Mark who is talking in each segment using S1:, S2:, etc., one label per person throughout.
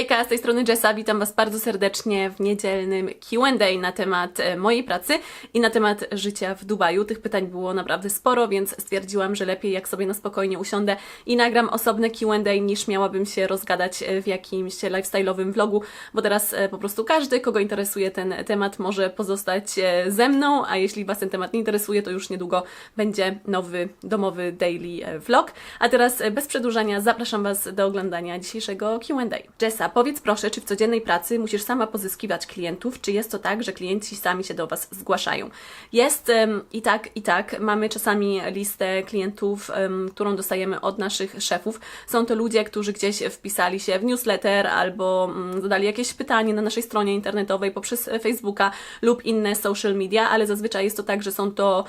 S1: Hejka, z tej strony Jessa, witam Was bardzo serdecznie w niedzielnym Q&A na temat e, mojej pracy i na temat życia w Dubaju. Tych pytań było naprawdę sporo, więc stwierdziłam, że lepiej jak sobie na spokojnie usiądę i nagram osobne Q&A niż miałabym się rozgadać e, w jakimś lifestyle'owym vlogu, bo teraz e, po prostu każdy, kogo interesuje ten temat, może pozostać ze mną, a jeśli Was ten temat nie interesuje, to już niedługo będzie nowy domowy daily vlog. A teraz bez przedłużania zapraszam Was do oglądania dzisiejszego Q&A. Jessa, powiedz proszę, czy w codziennej pracy musisz sama pozyskiwać klientów, czy jest to tak, że klienci sami się do Was zgłaszają? Jest i tak, i tak. Mamy czasami listę klientów, którą dostajemy od naszych szefów. Są to ludzie, którzy gdzieś wpisali się w newsletter albo mm, zadali jakieś pytanie na naszej stronie internetowej poprzez Facebooka lub inne social media, ale zazwyczaj jest to tak, że są to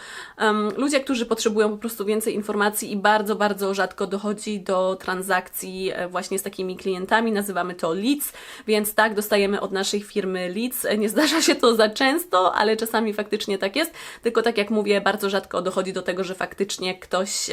S1: ludzie, którzy potrzebują po prostu więcej informacji i bardzo, bardzo rzadko dochodzi do transakcji e, właśnie z takimi klientami. Nazywamy to leads, więc tak, dostajemy od naszej firmy leads. Nie zdarza się to za często, ale czasami faktycznie tak jest. Tylko tak jak mówię, bardzo rzadko dochodzi do tego, że faktycznie ktoś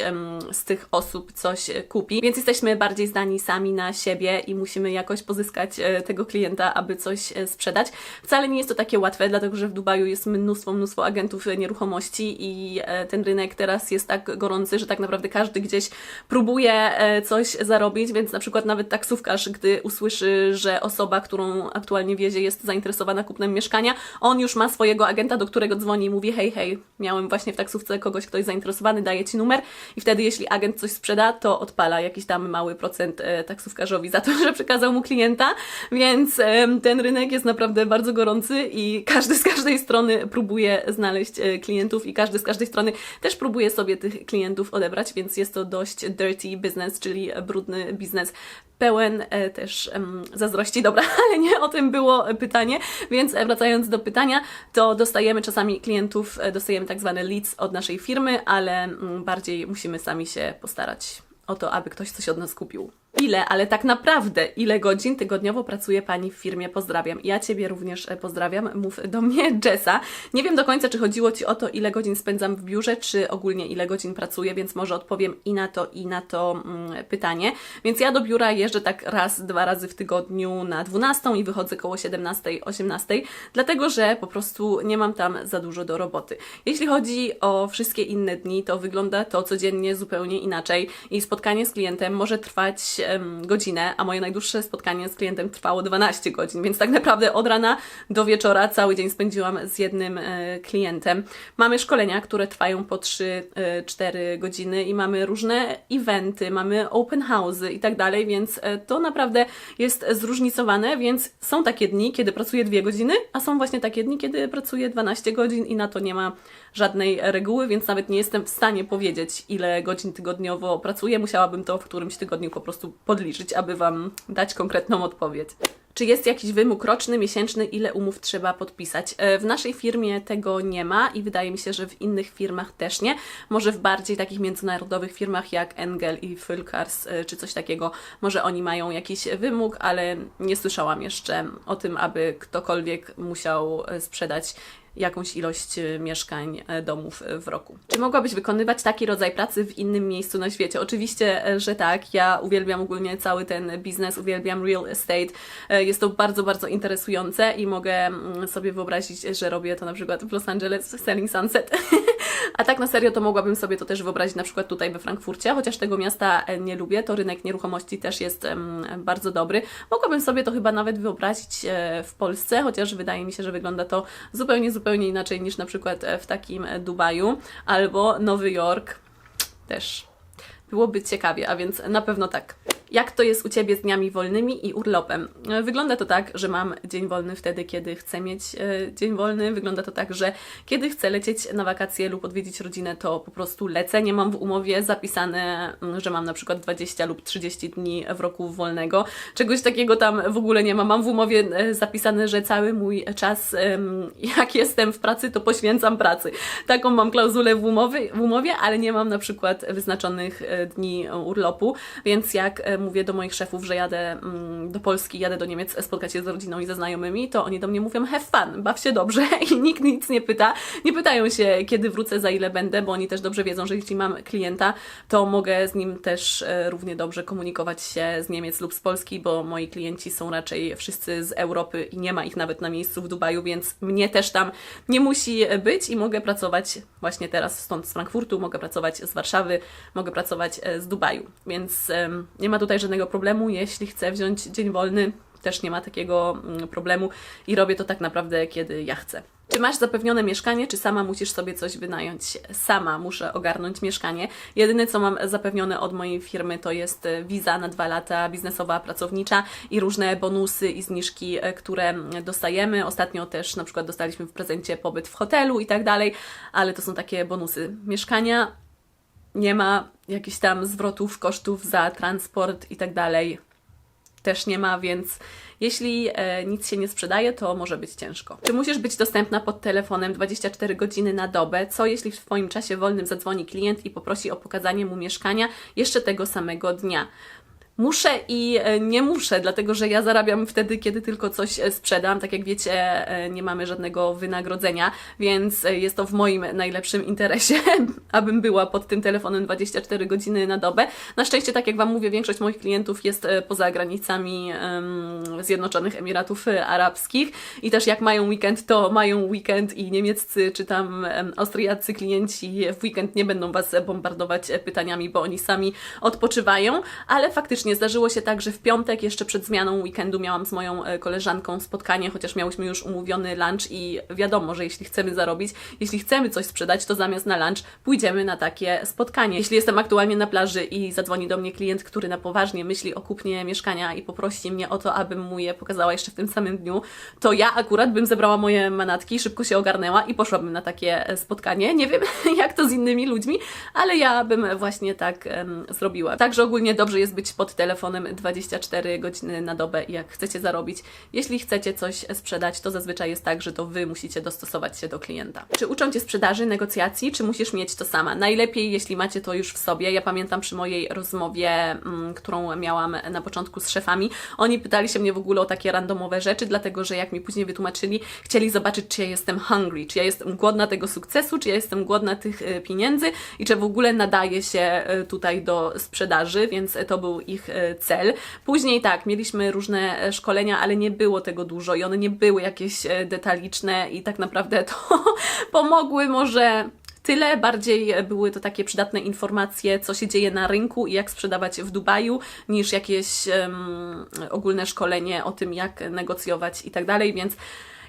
S1: z tych osób coś e, kupi, więc jesteśmy bardziej zdani sami na siebie i musimy jakoś pozyskać e, tego klienta, aby coś e, sprzedać. Wcale nie jest to takie łatwe, dlatego że w Dubaju jest mnóstwo, mnóstwo agentów nieruchomości i ten rynek teraz jest tak gorący, że tak naprawdę każdy gdzieś próbuje coś zarobić, więc na przykład nawet taksówkarz, gdy usłyszy, że osoba, którą aktualnie wiezie jest zainteresowana kupnem mieszkania, on już ma swojego agenta, do którego dzwoni i mówi hej, hej, miałem właśnie w taksówce kogoś, kto jest zainteresowany, daję Ci numer. I wtedy jeśli agent coś sprzeda, to odpala jakiś tam mały procent e, taksówkarzowi za to, że przekazał mu klienta, więc ten rynek jest naprawdę bardzo gorący i każdy z każdej strony próbuje znaleźć e, klientów i każdy z każdej strony też próbuje sobie tych klientów odebrać, więc jest to dość dirty business, czyli brudny biznes pełen e, też zazdrości. Dobra, ale nie o tym było pytanie, więc e, wracając do pytania, to dostajemy czasami klientów, e, dostajemy tak zwane leads od naszej firmy, ale mm, bardziej musimy sami się postarać o to, aby ktoś coś od nas kupił. Ile, ale tak naprawdę, ile godzin tygodniowo pracuje Pani w firmie? Pozdrawiam. Ja Ciebie również e, pozdrawiam. Mów do mnie Jessa. Nie wiem do końca, czy chodziło Ci o to, ile godzin spędzam w biurze, czy ogólnie ile godzin pracuję, więc może odpowiem i na to, i na to mm, pytanie. Więc ja do biura jeżdżę tak raz, dwa razy w tygodniu na 12 i wychodzę koło 17, 18, dlatego że po prostu nie mam tam za dużo do roboty. Jeśli chodzi o wszystkie inne dni, to wygląda to codziennie zupełnie inaczej i spotkanie z klientem może trwać godzinę, a moje najdłuższe spotkanie z klientem trwało 12 godzin, więc tak naprawdę od rana do wieczora cały dzień spędziłam z jednym e, klientem. Mamy szkolenia, które trwają po 3-4 godziny i mamy różne eventy, mamy open house'y i tak dalej, więc e, to naprawdę jest zróżnicowane, więc są takie dni, kiedy pracuję 2 godziny, a są właśnie takie dni, kiedy pracuję 12 godzin i na to nie ma żadnej reguły, więc nawet nie jestem w stanie powiedzieć, ile godzin tygodniowo pracuję. Musiałabym to w którymś tygodniu po prostu podliczyć, aby Wam dać konkretną odpowiedź. Czy jest jakiś wymóg roczny, miesięczny, ile umów trzeba podpisać? E, W naszej firmie tego nie ma i wydaje mi się, że w innych firmach też nie. Może w bardziej takich międzynarodowych firmach jak Engel i Fulcars e, czy coś takiego, może oni mają jakiś wymóg, ale nie słyszałam jeszcze o tym, aby ktokolwiek musiał e, sprzedać jakąś ilość e, mieszkań, e, domów e, w roku. Czy mogłabyś wykonywać taki rodzaj pracy w innym miejscu na świecie? Oczywiście, e, że tak. Ja uwielbiam ogólnie cały ten biznes, uwielbiam real estate. Jest to bardzo, bardzo interesujące i mogę mm, sobie wyobrazić, że robię to na przykład w Los Angeles Selling Sunset. A tak na serio to mogłabym sobie to też wyobrazić na przykład tutaj we Frankfurcie, chociaż tego miasta e, nie lubię, to rynek nieruchomości też jest bardzo dobry. Mogłabym sobie to chyba nawet wyobrazić e, w Polsce, chociaż wydaje mi się, że wygląda to zupełnie, zupełnie inaczej niż na przykład e, w takim Dubaju albo Nowy Jork też. Byłoby ciekawie, a więc na pewno tak. Jak to jest u Ciebie z dniami wolnymi i urlopem? E, Wygląda to tak, że mam dzień wolny wtedy, kiedy chcę mieć e, dzień wolny. Wygląda to tak, że kiedy chcę lecieć na wakacje lub odwiedzić rodzinę, to po prostu lecę. Nie mam w umowie zapisane, mm, że mam na przykład 20 lub 30 dni w roku wolnego. Czegoś takiego tam w ogóle nie ma. Mam w umowie e, zapisane, że cały mój czas, jak jestem w pracy, to poświęcam pracy. Taką mam klauzulę w umowie, w umowie ale nie mam na przykład wyznaczonych dni urlopu, więc jak mówię do moich szefów, że jadę mm, do Polski, jadę do Niemiec spotkać się z rodziną i ze znajomymi, to oni do mnie mówią have fun, baw się dobrze i nikt nic nie pyta. Nie pytają się, kiedy wrócę, za ile będę, bo oni też dobrze wiedzą, że jeśli mam klienta, to mogę z nim też e, równie dobrze komunikować się z Niemiec lub z Polski, bo moi klienci są raczej wszyscy z Europy i nie ma ich nawet na miejscu w Dubaju, więc mnie też tam nie musi być i mogę pracować właśnie teraz stąd z Frankfurtu, mogę pracować z Warszawy, mogę pracować e, z Dubaju, więc nie ma tutaj żadnego problemu. Jeśli chcę wziąć dzień wolny, też nie ma takiego mm, problemu i robię to tak naprawdę, kiedy ja chcę. Czy masz zapewnione mieszkanie, czy sama musisz sobie coś wynająć? Sama muszę ogarnąć mieszkanie. Jedyne, co mam zapewnione od mojej firmy, to jest e, wiza na dwa lata biznesowa, pracownicza i różne bonusy i zniżki, e, które dostajemy. Ostatnio też na przykład dostaliśmy w prezencie pobyt w hotelu i tak dalej, ale to są takie bonusy. Mieszkania nie ma jakichś tam zwrotów kosztów za transport i tak dalej. Też nie ma, więc jeśli e, nic się nie sprzedaje, to może być ciężko. Czy musisz być dostępna pod telefonem 24 godziny na dobę? Co jeśli w Twoim czasie wolnym zadzwoni klient i poprosi o pokazanie mu mieszkania jeszcze tego samego dnia? Muszę i e, nie muszę, dlatego że ja zarabiam wtedy, kiedy tylko coś e, sprzedam. Tak jak wiecie, e, nie mamy żadnego wynagrodzenia, więc jest to w moim najlepszym interesie, abym była pod tym telefonem 24 godziny na dobę. Na szczęście, tak jak Wam mówię, większość moich klientów jest poza granicami Zjednoczonych Emiratów Arabskich i też jak mają weekend, to mają weekend i niemieccy czy tam austriaccy klienci w weekend nie będą Was bombardować pytaniami, bo oni sami odpoczywają, ale faktycznie zdarzyło się tak, że w piątek jeszcze przed zmianą weekendu miałam z moją e, koleżanką spotkanie, chociaż miałyśmy już umówiony lunch i wiadomo, że jeśli chcemy zarobić, jeśli chcemy coś sprzedać, to zamiast na lunch pójdziemy na takie spotkanie. Jeśli jestem aktualnie na plaży i zadzwoni do mnie klient, który na poważnie myśli o kupnie mieszkania i poprosi mnie o to, abym mu je pokazała jeszcze w tym samym dniu, to ja akurat bym zebrała moje manatki, szybko się ogarnęła i poszłabym na takie e, spotkanie. Nie wiem, jak to z innymi ludźmi, ale ja bym właśnie tak em, zrobiła. Także ogólnie dobrze jest być pod telefonem 24 godziny na dobę jak chcecie zarobić. Jeśli chcecie coś sprzedać, to zazwyczaj jest tak, że to Wy musicie dostosować się do klienta. Czy uczą Cię sprzedaży, negocjacji, czy musisz mieć to sama? Najlepiej, jeśli macie to już w sobie. Ja pamiętam przy mojej rozmowie, mm, którą miałam na początku z szefami, oni pytali się mnie w ogóle o takie randomowe rzeczy, dlatego że jak mi później wytłumaczyli, chcieli zobaczyć, czy ja jestem hungry, czy ja jestem głodna tego sukcesu, czy ja jestem głodna tych e, pieniędzy i czy w ogóle nadaje się e, tutaj do sprzedaży, więc to był ich cel. Później tak, mieliśmy różne e, szkolenia, ale nie było tego dużo i one nie były jakieś e, detaliczne i tak naprawdę to pomogły może Tyle bardziej e, były to takie przydatne informacje, co się dzieje na rynku i jak sprzedawać w Dubaju, niż jakieś em, ogólne szkolenie o tym, jak negocjować i tak dalej, więc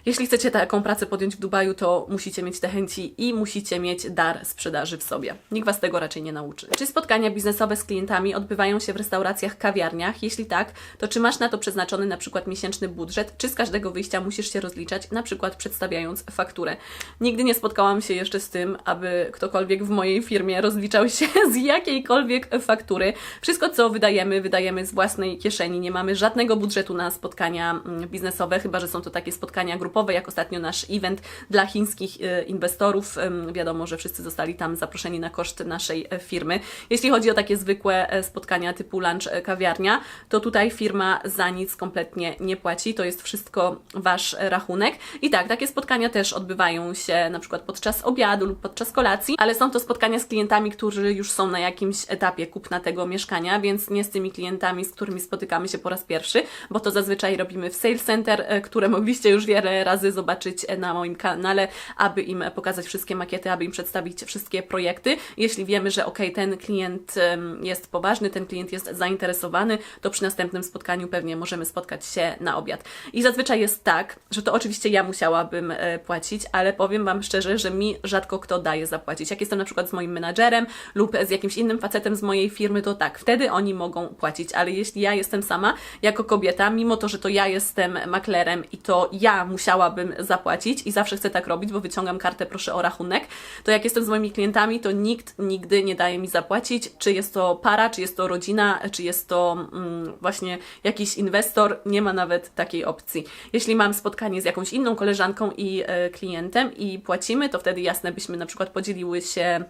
S1: jeśli chcecie taką pracę podjąć w Dubaju, to musicie mieć te chęci i musicie mieć dar sprzedaży w sobie. Nikt Was tego raczej nie nauczy. Czy spotkania biznesowe z klientami odbywają się w restauracjach, kawiarniach? Jeśli tak, to czy masz na to przeznaczony na przykład miesięczny budżet, czy z każdego wyjścia musisz się rozliczać, na przykład przedstawiając fakturę? Nigdy nie spotkałam się jeszcze z tym, aby ktokolwiek w mojej firmie rozliczał się z jakiejkolwiek faktury. Wszystko, co wydajemy, wydajemy z własnej kieszeni. Nie mamy żadnego budżetu na spotkania mm, biznesowe, chyba że są to takie spotkania grupowe, jak ostatnio nasz event dla chińskich e, inwestorów. Wiadomo, że wszyscy zostali tam zaproszeni na koszt naszej e, firmy. Jeśli chodzi o takie zwykłe e, spotkania typu lunch, e, kawiarnia, to tutaj firma za nic kompletnie nie płaci. To jest wszystko Wasz rachunek. I tak, takie spotkania też odbywają się na przykład podczas obiadu lub podczas kolacji, ale są to spotkania z klientami, którzy już są na jakimś etapie kupna tego mieszkania, więc nie z tymi klientami, z którymi spotykamy się po raz pierwszy, bo to zazwyczaj robimy w Sales Center, które mogliście już wiele razy zobaczyć na moim kanale, aby im pokazać wszystkie makiety, aby im przedstawić wszystkie projekty. Jeśli wiemy, że ok, ten klient jest poważny, ten klient jest zainteresowany, to przy następnym spotkaniu pewnie możemy spotkać się na obiad. I zazwyczaj jest tak, że to oczywiście ja musiałabym e, płacić, ale powiem Wam szczerze, że mi rzadko kto daje zapłacić. Jak jestem na przykład z moim menadżerem lub z jakimś innym facetem z mojej firmy, to tak, wtedy oni mogą płacić, ale jeśli ja jestem sama, jako kobieta, mimo to, że to ja jestem maklerem i to ja musiałabym zapłacić i zawsze chcę tak robić, bo wyciągam kartę, proszę o rachunek, to jak jestem z moimi klientami, to nikt nigdy nie daje mi zapłacić, czy jest to para, czy jest to rodzina, czy jest to mm, właśnie jakiś inwestor, nie ma nawet takiej opcji. Jeśli mam spotkanie z jakąś inną koleżanką i e, klientem i płacimy, to wtedy jasne byśmy na przykład podzieliły się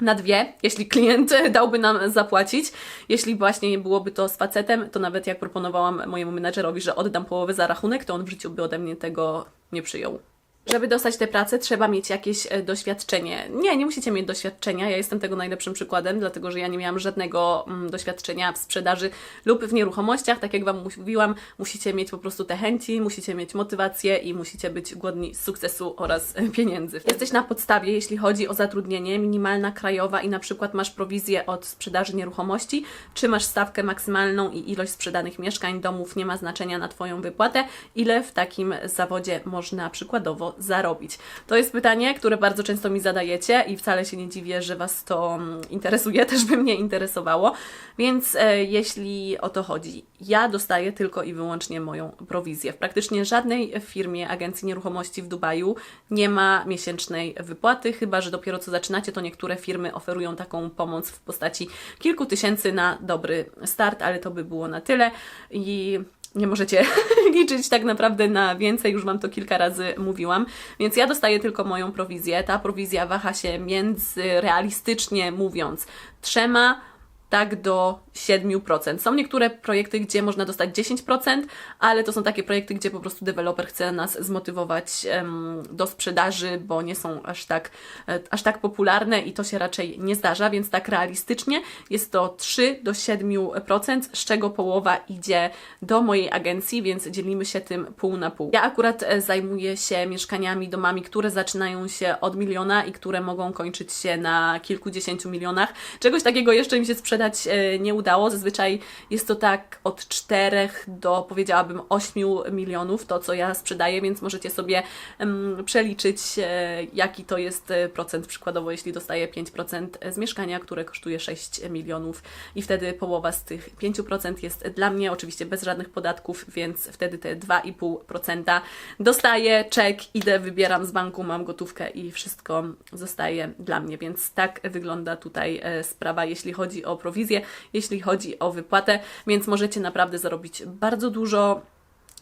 S1: na dwie, jeśli klient dałby nam zapłacić. Jeśli właśnie nie byłoby to z facetem, to nawet jak proponowałam mojemu menedżerowi, że oddam połowę za rachunek, to on w życiu by ode mnie tego nie przyjął. Żeby dostać tę pracę, trzeba mieć jakieś e, doświadczenie. Nie, nie musicie mieć doświadczenia. Ja jestem tego najlepszym przykładem, dlatego że ja nie miałam żadnego mm, doświadczenia w sprzedaży lub w nieruchomościach. Tak jak Wam mówiłam, musicie mieć po prostu te chęci, musicie mieć motywację i musicie być głodni sukcesu oraz e, pieniędzy. Jesteś na podstawie, jeśli chodzi o zatrudnienie, minimalna krajowa i na przykład masz prowizję od sprzedaży nieruchomości, czy masz stawkę maksymalną i ilość sprzedanych mieszkań, domów nie ma znaczenia na Twoją wypłatę. Ile w takim zawodzie można przykładowo zarobić? To jest pytanie, które bardzo często mi zadajecie i wcale się nie dziwię, że Was to mm, interesuje, też by mnie interesowało. Więc e, jeśli o to chodzi, ja dostaję tylko i wyłącznie moją prowizję. W praktycznie żadnej firmie, agencji nieruchomości w Dubaju nie ma miesięcznej wypłaty, chyba że dopiero co zaczynacie, to niektóre firmy oferują taką pomoc w postaci kilku tysięcy na dobry start, ale to by było na tyle. I nie możecie liczyć tak naprawdę na więcej, już Wam to kilka razy mówiłam, więc ja dostaję tylko moją prowizję. Ta prowizja waha się między, realistycznie mówiąc, trzema tak do 7%. Są niektóre projekty, gdzie można dostać 10%, ale to są takie projekty, gdzie po prostu deweloper chce nas zmotywować do sprzedaży, bo nie są aż tak, e, aż tak popularne i to się raczej nie zdarza, więc tak realistycznie jest to 3 do 7%, z czego połowa idzie do mojej agencji, więc dzielimy się tym pół na pół. Ja akurat e, zajmuję się mieszkaniami, domami, które zaczynają się od miliona i które mogą kończyć się na kilkudziesięciu milionach. Czegoś takiego jeszcze mi się sprzedać e, nie udało. Zazwyczaj jest to tak od 4 do powiedziałabym 8 milionów to, co ja sprzedaję, więc możecie sobie przeliczyć, e, jaki to jest e, procent. Przykładowo, jeśli dostaję 5% z mieszkania, które kosztuje 6 milionów i wtedy połowa z tych 5% jest dla mnie, oczywiście bez żadnych podatków, więc wtedy te 2,5% dostaję czek, idę, wybieram z banku, mam gotówkę i wszystko zostaje dla mnie, więc tak wygląda tutaj sprawa, jeśli chodzi o prowizję, jeśli chodzi o wypłatę, więc możecie naprawdę zarobić bardzo dużo.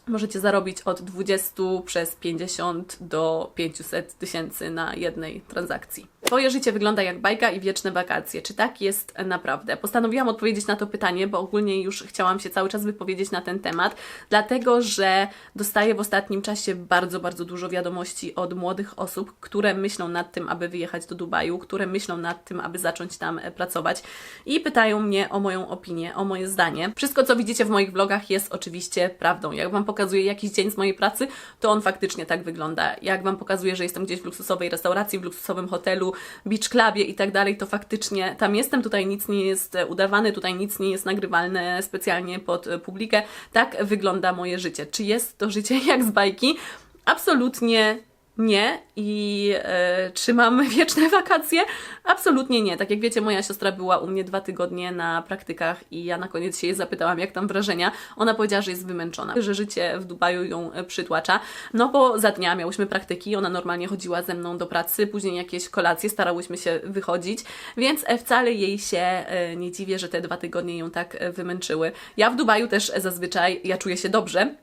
S1: Możecie zarobić od 20 przez 50 do 500 tysięcy na jednej transakcji. Twoje życie wygląda jak bajka i wieczne wakacje. Czy tak jest naprawdę? Postanowiłam odpowiedzieć na to pytanie, bo ogólnie już chciałam się cały czas wypowiedzieć na ten temat, dlatego że dostaję w ostatnim czasie bardzo, bardzo dużo wiadomości od młodych osób, które myślą nad tym, aby wyjechać do Dubaju, które myślą nad tym, aby zacząć tam e, pracować i pytają mnie o moją opinię, o moje zdanie. Wszystko, co widzicie w moich vlogach, jest oczywiście prawdą. Jak Wam pokazuję jakiś dzień z mojej pracy, to on faktycznie tak wygląda. Jak Wam pokazuję, że jestem gdzieś w luksusowej restauracji, w luksusowym hotelu, beach clubie i tak dalej, to faktycznie tam jestem, tutaj nic nie jest e, udawane, tutaj nic nie jest nagrywalne specjalnie pod e, publikę. Tak wygląda moje życie. Czy jest to życie jak z bajki? Absolutnie nie. I e, czy mam wieczne wakacje? Absolutnie nie. Tak jak wiecie, moja siostra była u mnie dwa tygodnie na praktykach i ja na koniec się jej zapytałam, jak tam wrażenia. Ona powiedziała, że jest wymęczona, że życie w Dubaju ją e, przytłacza. No bo za dnia miałyśmy praktyki, ona normalnie chodziła ze mną do pracy, później jakieś kolacje, starałyśmy się wychodzić, więc e, wcale jej się e, nie dziwię, że te dwa tygodnie ją tak wymęczyły. Ja w Dubaju też zazwyczaj, ja czuję się dobrze,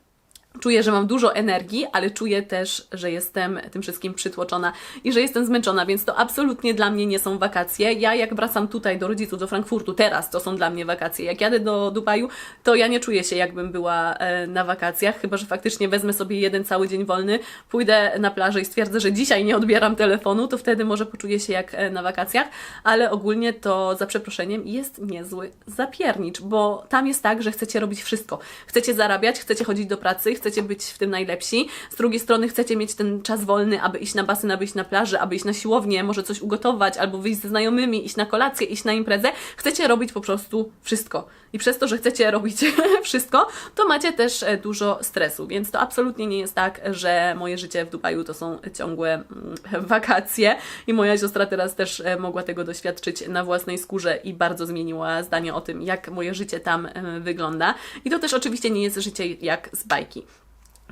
S1: Czuję, że mam dużo energii, ale czuję też, że jestem tym wszystkim przytłoczona i że jestem zmęczona, więc to absolutnie dla mnie nie są wakacje. Ja jak wracam tutaj do rodziców, do Frankfurtu, teraz to są dla mnie wakacje. Jak jadę do Dubaju, to ja nie czuję się jakbym była e, na wakacjach, chyba że faktycznie wezmę sobie jeden cały dzień wolny, pójdę na plażę i stwierdzę, że dzisiaj nie odbieram telefonu, to wtedy może poczuję się jak e, na wakacjach, ale ogólnie to za przeproszeniem jest niezły zapiernicz, bo tam jest tak, że chcecie robić wszystko. Chcecie zarabiać, chcecie chodzić do pracy, chcecie być w tym najlepsi. Z drugiej strony chcecie mieć ten czas wolny, aby iść na basen, aby iść na plażę, aby iść na siłownię, może coś ugotować, albo wyjść ze znajomymi, iść na kolację, iść na imprezę. Chcecie robić po prostu wszystko. I przez to, że chcecie robić wszystko, to macie też e, dużo stresu. Więc to absolutnie nie jest tak, że moje życie w Dubaju to są ciągłe mm, wakacje. I moja siostra teraz też e, mogła tego doświadczyć na własnej skórze i bardzo zmieniła zdanie o tym, jak moje życie tam e, wygląda. I to też oczywiście nie jest życie jak z bajki.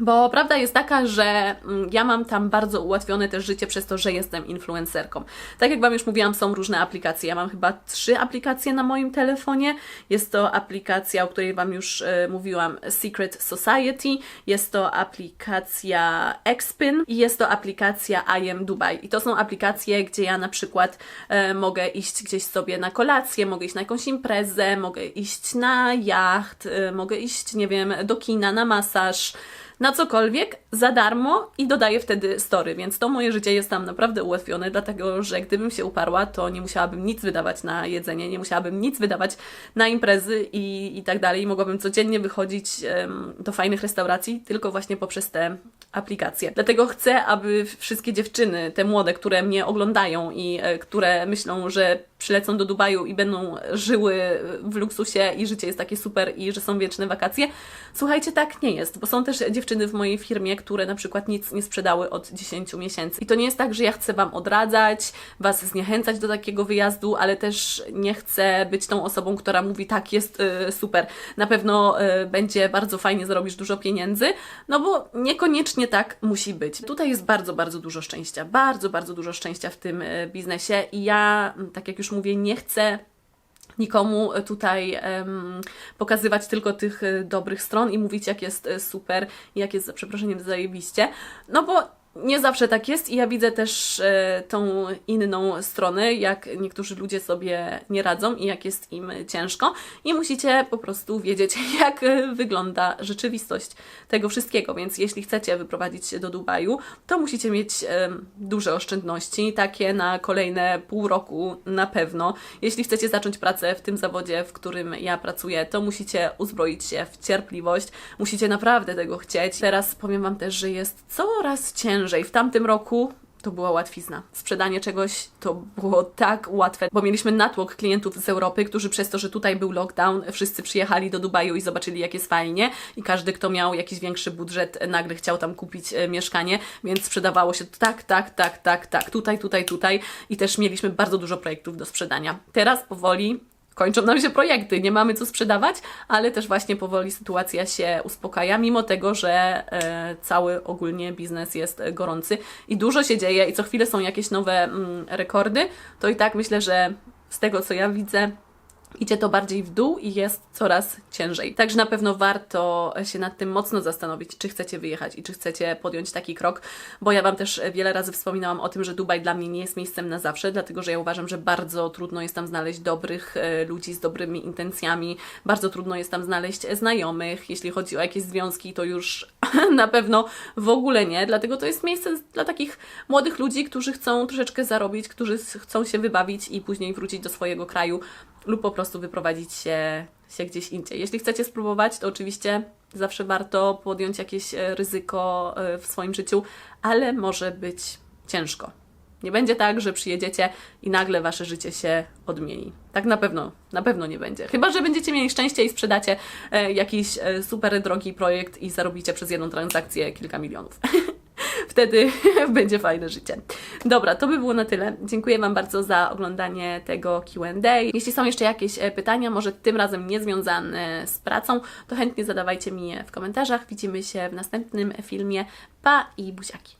S1: Bo prawda jest taka, że mm, ja mam tam bardzo ułatwione też życie przez to, że jestem influencerką. Tak jak Wam już mówiłam, są różne aplikacje. Ja mam chyba trzy aplikacje na moim telefonie. Jest to aplikacja, o której Wam już e, mówiłam, Secret Society. Jest to aplikacja Xpin i jest to aplikacja I am Dubai. I to są aplikacje, gdzie ja na przykład e, mogę iść gdzieś sobie na kolację, mogę iść na jakąś imprezę, mogę iść na jacht, e, mogę iść, nie wiem, do kina, na masaż na cokolwiek za darmo i dodaję wtedy story, więc to moje życie jest tam naprawdę ułatwione, dlatego że gdybym się uparła, to nie musiałabym nic wydawać na jedzenie, nie musiałabym nic wydawać na imprezy i, i tak dalej. Mogłabym codziennie wychodzić em, do fajnych restauracji tylko właśnie poprzez te aplikacje. Dlatego chcę, aby wszystkie dziewczyny, te młode, które mnie oglądają i e, które myślą, że przylecą do Dubaju i będą żyły w luksusie i życie jest takie super i że są wieczne wakacje. Słuchajcie, tak nie jest, bo są też dziewczyny w mojej firmie, które na przykład nic nie sprzedały od 10 miesięcy. I to nie jest tak, że ja chcę Wam odradzać, Was zniechęcać do takiego wyjazdu, ale też nie chcę być tą osobą, która mówi tak, jest y, super, na pewno y, będzie bardzo fajnie, zarobisz dużo pieniędzy, no bo niekoniecznie tak musi być. Tutaj jest bardzo, bardzo dużo szczęścia, bardzo, bardzo dużo szczęścia w tym y, biznesie i ja, mm, tak jak już mówię, nie chcę nikomu tutaj em, pokazywać tylko tych e, dobrych stron i mówić, jak jest e, super jak jest, za przeproszeniem, zajebiście. No bo nie zawsze tak jest i ja widzę też e, tą inną stronę, jak niektórzy ludzie sobie nie radzą i jak jest im ciężko i musicie po prostu wiedzieć, jak wygląda rzeczywistość tego wszystkiego, więc jeśli chcecie wyprowadzić się do Dubaju, to musicie mieć e, duże oszczędności, takie na kolejne pół roku na pewno. Jeśli chcecie zacząć pracę w tym zawodzie, w którym ja pracuję, to musicie uzbroić się w cierpliwość, musicie naprawdę tego chcieć. Teraz powiem Wam też, że jest coraz ciężej. W tamtym roku to była łatwizna. Sprzedanie czegoś to było tak łatwe, bo mieliśmy natłok klientów z Europy, którzy przez to, że tutaj był lockdown, wszyscy przyjechali do Dubaju i zobaczyli, jak jest fajnie i każdy, kto miał jakiś większy budżet, nagle chciał tam kupić e, mieszkanie, więc sprzedawało się tak, tak, tak, tak, tak, tutaj, tutaj, tutaj i też mieliśmy bardzo dużo projektów do sprzedania. Teraz powoli kończą nam się projekty, nie mamy co sprzedawać, ale też właśnie powoli sytuacja się uspokaja, mimo tego, że e, cały ogólnie biznes jest gorący i dużo się dzieje i co chwilę są jakieś nowe mm, rekordy, to i tak myślę, że z tego co ja widzę, idzie to bardziej w dół i jest coraz ciężej. Także na pewno warto się nad tym mocno zastanowić, czy chcecie wyjechać i czy chcecie podjąć taki krok, bo ja Wam też wiele razy wspominałam o tym, że Dubaj dla mnie nie jest miejscem na zawsze, dlatego że ja uważam, że bardzo trudno jest tam znaleźć dobrych e, ludzi z dobrymi intencjami, bardzo trudno jest tam znaleźć znajomych, jeśli chodzi o jakieś związki, to już na pewno w ogóle nie, dlatego to jest miejsce dla takich młodych ludzi, którzy chcą troszeczkę zarobić, którzy chcą się wybawić i później wrócić do swojego kraju lub po prostu wyprowadzić się, się gdzieś indziej. Jeśli chcecie spróbować, to oczywiście zawsze warto podjąć jakieś e, ryzyko e, w swoim życiu, ale może być ciężko. Nie będzie tak, że przyjedziecie i nagle wasze życie się odmieni. Tak na pewno, na pewno nie będzie. Chyba, że będziecie mieli szczęście i sprzedacie e, jakiś super drogi projekt i zarobicie przez jedną transakcję kilka milionów. Wtedy będzie fajne życie. Dobra, to by było na tyle. Dziękuję Wam bardzo za oglądanie tego QA. Jeśli są jeszcze jakieś e, pytania, może tym razem niezwiązane z pracą, to chętnie zadawajcie mi je w komentarzach. Widzimy się w następnym filmie. Pa i buziaki!